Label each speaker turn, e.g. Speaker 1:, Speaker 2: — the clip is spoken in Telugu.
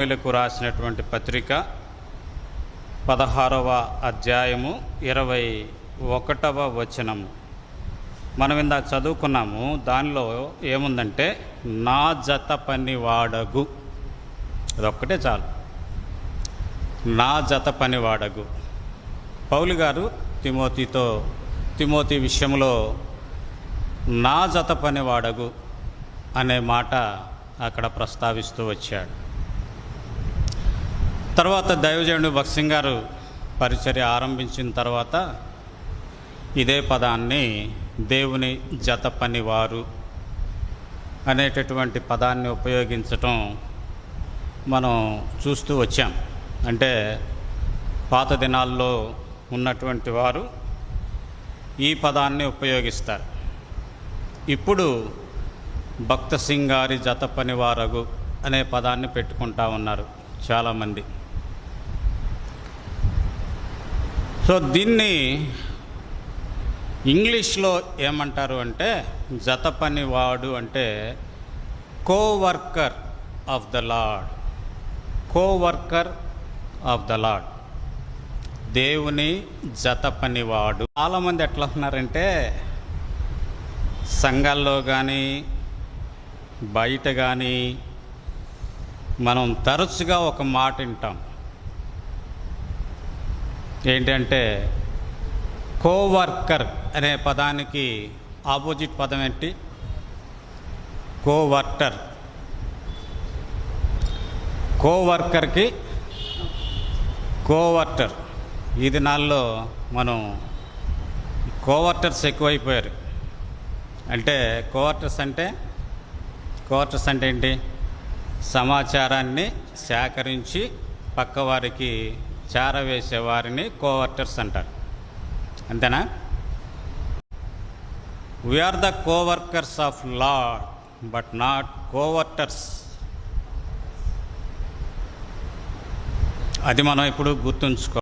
Speaker 1: లకు రాసినటువంటి పత్రిక పదహారవ అధ్యాయము ఇరవై ఒకటవ వచనము. మనం ఇందాక చదువుకున్నాము దానిలో ఏముందంటే నా జత పని వాడగు అదొక్కటే చాలు. నా జత పని వాడగు పౌలు గారు తిమోతితో తిమోతి విషయంలో నా జత పని వాడగు అనే మాట అక్కడ ప్రస్తావిస్తూ వచ్చాడు. తర్వాత దైవజనుడు భక్సింగ్ గారు పరిచర్య ఆరంభించిన తర్వాత ఇదే పదాన్ని దేవుని జత పనివారు అనేటటువంటి పదాన్ని ఉపయోగించటం మనం చూస్తూ వచ్చాం. అంటే పాత దినాల్లో ఉన్నటువంటి వారు ఈ పదాన్ని ఉపయోగిస్తారు. ఇప్పుడు భక్త సింగ్ గారి జత పనివారగు అనే పదాన్ని పెట్టుకుంటా ఉన్నారు చాలామంది. సో దీన్ని ఇంగ్లీష్లో ఏమంటారు అంటే జత పనివాడు అంటే coworker of the Lord. Coworker of the Lord. దేవుని జత పనివాడు చాలామంది ఎట్లా ఉన్నారంటే సంఘాల్లో కానీ బయట కానీ మనం తరచుగా ఒక మాట వింటాం. ఏంటంటే కోవర్కర్ అనే పదానికి ఆపోజిట్ పదం ఏంటి? కోవర్టర్ కోవర్కర్కి కోవర్టర్. ఈ దినాల్లో మనం కోవర్టర్స్ ఎక్కువైపోయారు. అంటే కోవర్టర్స్ అంటే కోవర్టర్స్ అంటే ఏంటి? సమాచారాన్ని సేకరించి పక్కవారికి చేరవేసే వారిని కోవర్టర్స్ అంటారు. అంతేనా? We are the coworkers of lord but not coverters అది మనం ఇప్పుడు గుర్తుంచుకో